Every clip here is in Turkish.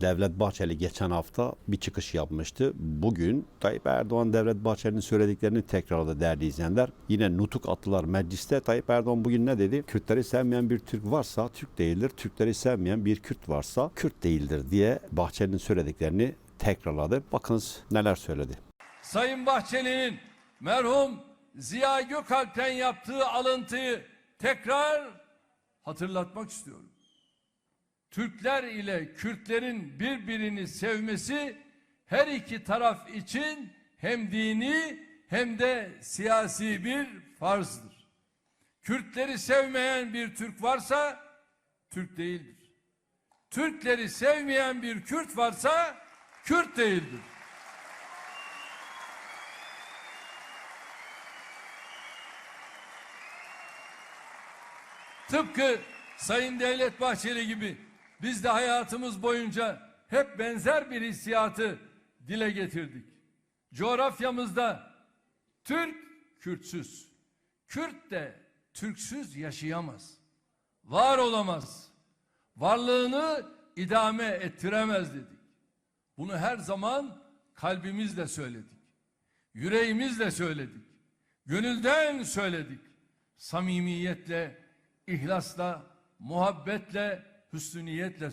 Devlet Bahçeli geçen hafta bir çıkış yapmıştı. Bugün Tayyip Erdoğan Devlet Bahçeli'nin söylediklerini tekrarladı değerli izleyenler. Yine nutuk attılar mecliste. Tayyip Erdoğan bugün ne dedi? Kürtleri sevmeyen bir Türk varsa Türk değildir. Türkleri sevmeyen bir Kürt varsa Kürt değildir diye Bahçeli'nin söylediklerini tekrarladı. Bakınız neler söyledi. Sayın Bahçeli'nin merhum Ziya Gökalp'ten yaptığı alıntıyı tekrar hatırlatmak istiyorum. Türkler ile Kürtlerin birbirini sevmesi her iki taraf için hem dini hem de siyasi bir farzdır. Kürtleri sevmeyen bir Türk varsa Türk değildir. Türkleri sevmeyen bir Kürt varsa Kürt değildir. Tıpkı Sayın Devlet Bahçeli gibi biz de hayatımız boyunca hep benzer bir hissiyatı dile getirdik. Coğrafyamızda Türk Kürtsüz, Kürt de Türksüz yaşayamaz. Var olamaz. Varlığını idame ettiremez dedik. Bunu her zaman kalbimizle söyledik. Yüreğimizle söyledik. Gönülden söyledik. Samimiyetle, ihlasla, muhabbetle, hüsnü niyetle.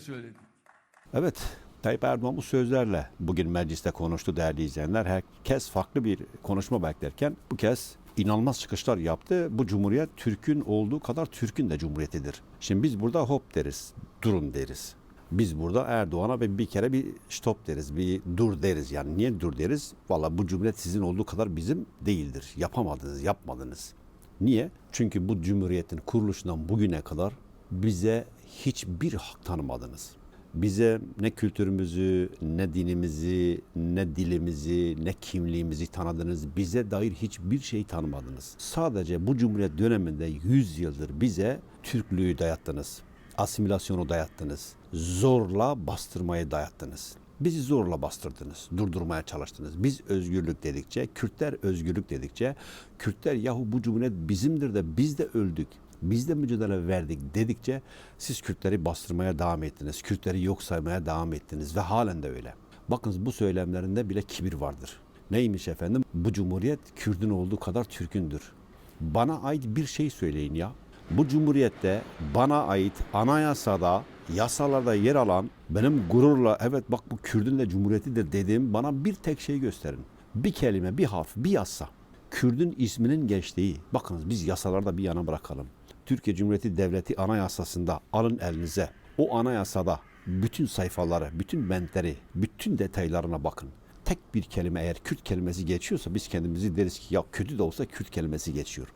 Evet, Tayyip Erdoğan bu sözlerle bugün mecliste konuştu değerli izleyenler. Herkes farklı bir konuşma beklerken bu kez inanılmaz çıkışlar yaptı. Bu cumhuriyet Türk'ün olduğu kadar Türk'ün de cumhuriyetidir. Şimdi biz burada hop deriz, durun deriz. Biz burada Erdoğan'a bir, bir kere bir stop deriz, bir dur deriz. Yani niye dur deriz? Valla bu cumhuriyet sizin olduğu kadar bizim değildir. Yapamadınız, yapmadınız. Niye? Çünkü bu cumhuriyetin kuruluşundan bugüne kadar bize hiçbir hak tanımadınız. Bize ne kültürümüzü, ne dinimizi, ne dilimizi, ne kimliğimizi tanıdınız. Bize dair hiçbir şey tanımadınız. Sadece bu cumhuriyet döneminde 100 yıldır bize Türklüğü dayattınız. Asimilasyonu dayattınız. Zorla bastırmayı dayattınız. Bizi zorla bastırdınız, durdurmaya çalıştınız. Biz özgürlük dedikçe, Kürtler özgürlük dedikçe, Kürtler yahu bu cumhuriyet bizimdir de biz de öldük, biz de mücadele verdik dedikçe siz Kürtleri bastırmaya devam ettiniz. Kürtleri yok saymaya devam ettiniz ve halen de öyle. Bakınız bu söylemlerinde bile kibir vardır. Neymiş efendim? Bu cumhuriyet Kürdün olduğu kadar Türk'ündür. Bana ait bir şey söyleyin ya. Bu cumhuriyette bana ait anayasada, yasalarda yer alan benim gururla evet bak bu Kürdün de cumhuriyetidir dediğim bana bir tek şey gösterin. Bir kelime, bir harf, bir yasa. Kürdün isminin geçtiği. Bakınız biz yasalarda bir yana bırakalım. Türkiye Cumhuriyeti Devleti Anayasası'nda alın elinize. O anayasada bütün sayfaları, bütün bentleri, bütün detaylarına bakın. Tek bir kelime eğer Kürt kelimesi geçiyorsa biz kendimizi deriz ki ya kötü de olsa Kürt kelimesi geçiyor.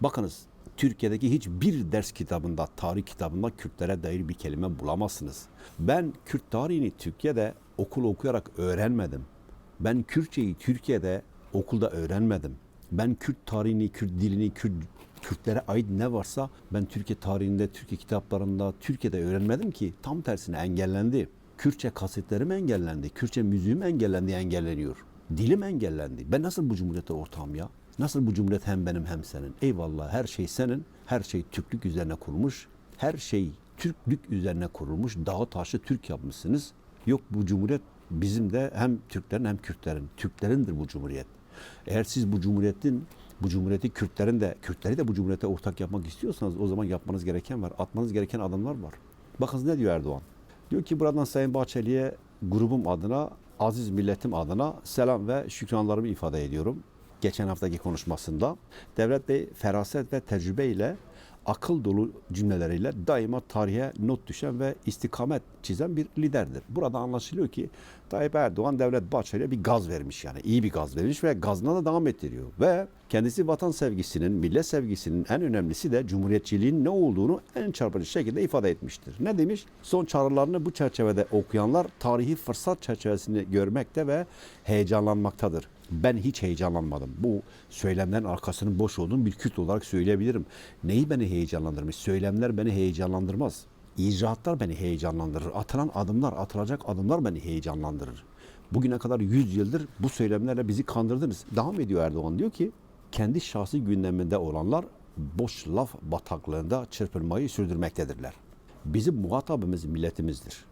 Bakınız Türkiye'deki hiçbir ders kitabında, tarih kitabında Kürtlere dair bir kelime bulamazsınız. Ben Kürt tarihini Türkiye'de okul okuyarak öğrenmedim. Ben Kürtçeyi Türkiye'de okulda öğrenmedim. Ben Kürt tarihini, Kürt dilini, Kürt, Kürtlere ait ne varsa ben Türkiye tarihinde, Türkiye kitaplarında, Türkiye'de öğrenmedim ki tam tersine engellendi. Kürtçe kasetlerim engellendi, Kürtçe müziğim engellendi, engelleniyor. Dilim engellendi. Ben nasıl bu cumhuriyete ortağım ya? Nasıl bu cumhuriyet hem benim hem senin? Eyvallah her şey senin, her şey Türklük üzerine kurulmuş, her şey Türklük üzerine kurulmuş, dağı taşı Türk yapmışsınız. Yok bu cumhuriyet bizim de hem Türklerin hem Kürtlerin, Türklerindir bu cumhuriyet. Eğer siz bu cumhuriyetin, bu cumhuriyeti Kürtlerin de, Kürtleri de bu cumhuriyete ortak yapmak istiyorsanız o zaman yapmanız gereken var, atmanız gereken adımlar var. Bakın ne diyor Erdoğan? Diyor ki buradan Sayın Bahçeli'ye grubum adına, aziz milletim adına selam ve şükranlarımı ifade ediyorum. Geçen haftaki konuşmasında Devlet Bey feraset ve tecrübe ile akıl dolu cümleleriyle daima tarihe not düşen ve istikamet çizen bir liderdir. Burada anlaşılıyor ki Tayyip Erdoğan Devlet Bahçeli'ye bir gaz vermiş yani iyi bir gaz vermiş ve gazına da devam ettiriyor. Ve kendisi vatan sevgisinin, millet sevgisinin en önemlisi de cumhuriyetçiliğin ne olduğunu en çarpıcı şekilde ifade etmiştir. Ne demiş? Son çağrılarını bu çerçevede okuyanlar tarihi fırsat çerçevesini görmekte ve heyecanlanmaktadır. Ben hiç heyecanlanmadım. Bu söylemlerin arkasının boş olduğunu bir Kürt olarak söyleyebilirim. Neyi beni heyecanlandırmış? Söylemler beni heyecanlandırmaz. İcraatlar beni heyecanlandırır. Atılan adımlar, atılacak adımlar beni heyecanlandırır. Bugüne kadar 100 yıldır bu söylemlerle bizi kandırdınız. Devam ediyor Erdoğan diyor ki kendi şahsi gündeminde olanlar boş laf bataklığında çırpınmayı sürdürmektedirler. Bizim muhatabımız milletimizdir.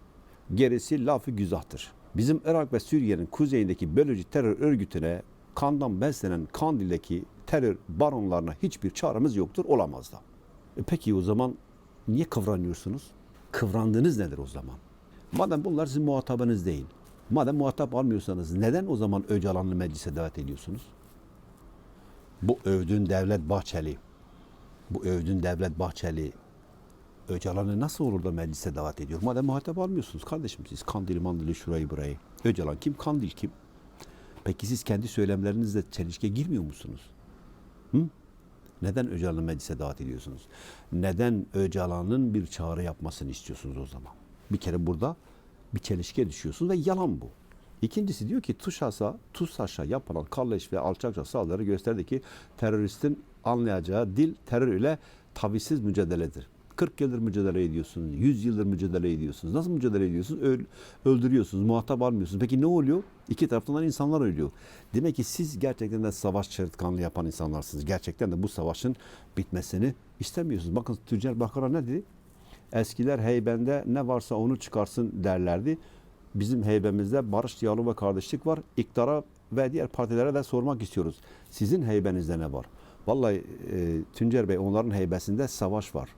Gerisi lafı güzahtır. Bizim Irak ve Suriye'nin kuzeyindeki bölücü terör örgütüne kandan beslenen Kandil'deki terör baronlarına hiçbir çaremiz yoktur, olamaz da. E peki o zaman niye kıvranıyorsunuz? Kıvrandığınız nedir o zaman? Madem bunlar sizin muhatabınız değil, madem muhatap almıyorsanız neden o zaman Öcalan'ı meclise davet ediyorsunuz? Bu övdüğün Devlet Bahçeli, bu övdüğün Devlet Bahçeli Öcalan'ı nasıl olur da meclise davet ediyor? Madem muhatap almıyorsunuz kardeşim siz Kandili mandili şurayı burayı. Öcalan kim? Kandil kim? Peki siz kendi söylemlerinizle çelişkiye girmiyor musunuz? Hı? Neden Öcalan'ı meclise davet ediyorsunuz? Neden Öcalan'ın bir çağrı yapmasını istiyorsunuz o zaman? Bir kere burada bir çelişkiye düşüyorsunuz ve yalan bu. İkincisi diyor ki TUSAŞ'a, TUSAŞ'a yapılan kalleş ve alçakça saldırı gösterdi ki teröristin anlayacağı dil terör ile tavizsiz mücadeledir. 40 yıldır mücadele ediyorsunuz, 100 yıldır mücadele ediyorsunuz. Nasıl mücadele ediyorsunuz? Öl- öldürüyorsunuz, muhatap almıyorsunuz. Peki ne oluyor? İki taraftan insanlar ölüyor. Demek ki siz gerçekten de savaş çırtkanlığı yapan insanlarsınız. Gerçekten de bu savaşın bitmesini istemiyorsunuz. Bakın Tüccar Bakar'a ne dedi? Eskiler heybende ne varsa onu çıkarsın derlerdi. Bizim heybemizde barış, diyalog ve kardeşlik var. İktidara ve diğer partilere de sormak istiyoruz. Sizin heybenizde ne var? Vallahi e, Tüncer Bey onların heybesinde savaş var.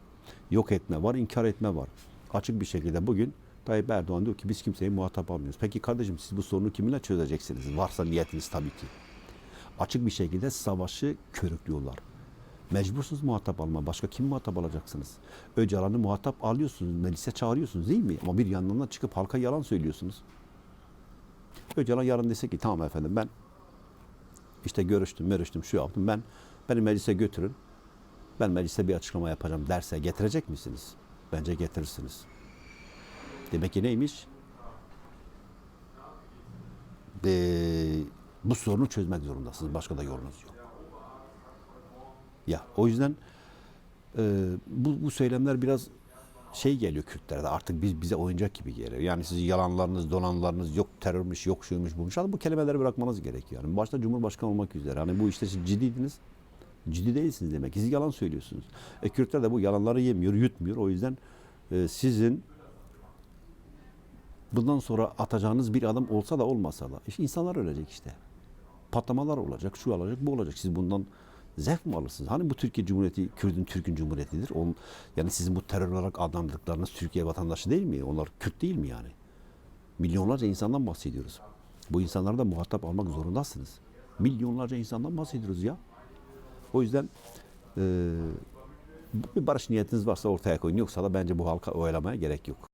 Yok etme var, inkar etme var. Açık bir şekilde bugün Tayyip Erdoğan diyor ki biz kimseyi muhatap almıyoruz. Peki kardeşim siz bu sorunu kiminle çözeceksiniz? Varsa niyetiniz tabii ki. Açık bir şekilde savaşı körüklüyorlar. Mecbursunuz muhatap alma. Başka kim muhatap alacaksınız? Öcalan'ı muhatap alıyorsunuz, meclise çağırıyorsunuz değil mi? Ama bir yandan da çıkıp halka yalan söylüyorsunuz. Öcalan yarın dese ki tamam efendim ben işte görüştüm, görüştüm, şu yaptım. Ben beni meclise götürün. Ben meclise bir açıklama yapacağım derse getirecek misiniz? Bence getirirsiniz. Demek ki neymiş? Ee, bu sorunu çözmek zorundasınız. Başka da yolunuz yok. Ya o yüzden e, bu, bu söylemler biraz şey geliyor Kürtlere de artık biz bize oyuncak gibi geliyor. Yani sizin yalanlarınız, dolanlarınız yok terörmüş, yok şuymuş, buymuş. Hadi bu kelimeleri bırakmanız gerekiyor. Yani başta Cumhurbaşkanı olmak üzere. Hani bu işte siz ciddiydiniz. Ciddi değilsiniz demek. Siz yalan söylüyorsunuz. E Kürtler de bu yalanları yemiyor, yutmuyor. O yüzden e, sizin bundan sonra atacağınız bir adım olsa da olmasa da işte insanlar ölecek işte. Patlamalar olacak, şu olacak, bu olacak. Siz bundan zevk mi alırsınız? Hani bu Türkiye Cumhuriyeti, Kürt'ün Türk'ün Cumhuriyetidir. Onun, yani sizin bu terör olarak adlandırdıklarınız Türkiye vatandaşı değil mi? Onlar Kürt değil mi yani? Milyonlarca insandan bahsediyoruz. Bu insanları da muhatap almak zorundasınız. Milyonlarca insandan bahsediyoruz ya. O yüzden e, bir barış niyetiniz varsa ortaya koyun. Yoksa da bence bu halka oyalamaya gerek yok.